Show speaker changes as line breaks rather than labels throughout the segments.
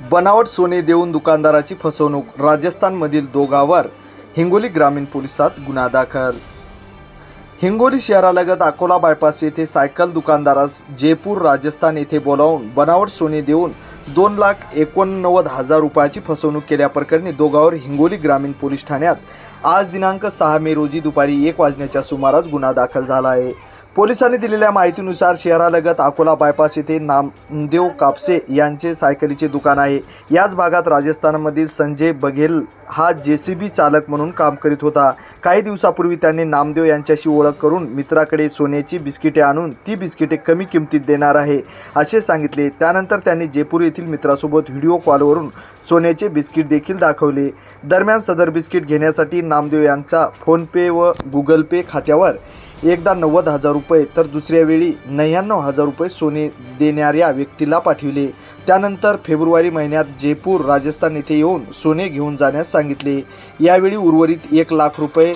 बनावट सोने देऊन दुकानदाराची फसवणूक. राजस्थानमधील दोघावर हिंगोली ग्रामीण पोलिसात गुन्हा दाखल. हिंगोली शहरालगत अकोला बायपास येथे सायकल दुकानदारास जयपूर राजस्थान येथे बोलावून बनावट सोने देऊन दोन लाख एकोणनव्वद हजार रुपयाची फसवणूक केल्याप्रकरणी दोघांवर हिंगोली ग्रामीण पोलीस ठाण्यात आज दिनांक सहा मे रोजी दुपारी एक वाजण्याच्या सुमारास गुन्हा दाखल झाला आहे. पोलिसांनी दिलेल्या माहितीनुसार शहरालगत अकोला बायपास येथे नामदेव कापसे यांचे सायकलीचे दुकान आहे. याच भागात राजस्थानमधील संजय बघेल हा जे सी बी चालक म्हणून काम करीत होता. काही दिवसापूर्वी त्यांनी नामदेव यांच्याशी ओळख करून मित्राकडे सोन्याची बिस्किटे आणून ती बिस्किटे कमी किमतीत देणार आहे असे सांगितले. त्यानंतर त्यांनी जयपूर येथील मित्रासोबत व्हिडिओ कॉलवरून सोन्याचे बिस्किट देखील दाखवले. दरम्यान सदर बिस्किट घेण्यासाठी नामदेव यांचा फोनपे व गुगल पे खात्यावर एकदा नव्वद हजार रुपये तर दुसऱ्या वेळी नव्याण्णव हजार रुपये सोने देणाऱ्या व्यक्तीला पाठविले. त्यानंतर फेब्रुवारी महिन्यात जयपूर राजस्थान येथे येऊन सोने घेऊन जाण्यास सांगितले. यावेळी उर्वरित एक लाख रुपये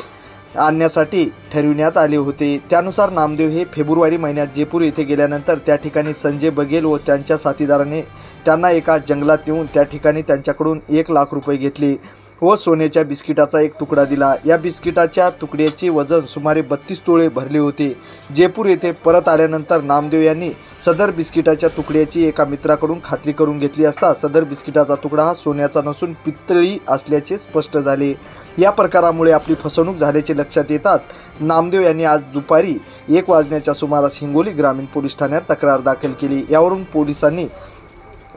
आणण्यासाठी ठरविण्यात आले होते. त्यानुसार नामदेव हे फेब्रुवारी महिन्यात जयपूर येथे गेल्यानंतर त्या ठिकाणी संजय बघेल व त्यांच्या साथीदाराने त्यांना एका जंगलात नेऊन त्या ठिकाणी त्यांच्याकडून एक लाख रुपये घेतले. व सोन्याच्या बिस्किटाचा एक तुकडा दिला. या बिस्किटाच्या तुकड्याचे वजन सुमारे बत्तीस तोळे भरले होते. जयपूर येथे परत आल्यानंतर नामदेव यांनी सदर बिस्किटाच्या तुकड्याची एका मित्राकडून खात्री करून घेतली असता सदर बिस्किटाचा तुकडा हा सोन्याचा नसून पितळी असल्याचे स्पष्ट झाले. या प्रकारामुळे आपली फसवणूक झाल्याचे लक्षात येताच नामदेव यांनी आज दुपारी एक वाजण्याच्या सुमारास हिंगोली ग्रामीण पोलीस ठाण्यात तक्रार दाखल केली. यावरून पोलिसांनी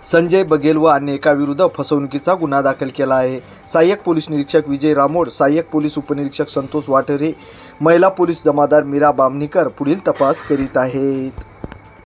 संजय बघेल व अन्य एकाविरुद्ध फसवणुकीचा गुन्हा दाखल केला आहे. सहाय्यक पोलीस निरीक्षक विजय रामोड सहाय्यक पोलीस उपनिरीक्षक संतोष वाटरे महिला पोलीस जमादार मीरा बामणीकर पुढील तपास करीत आहेत.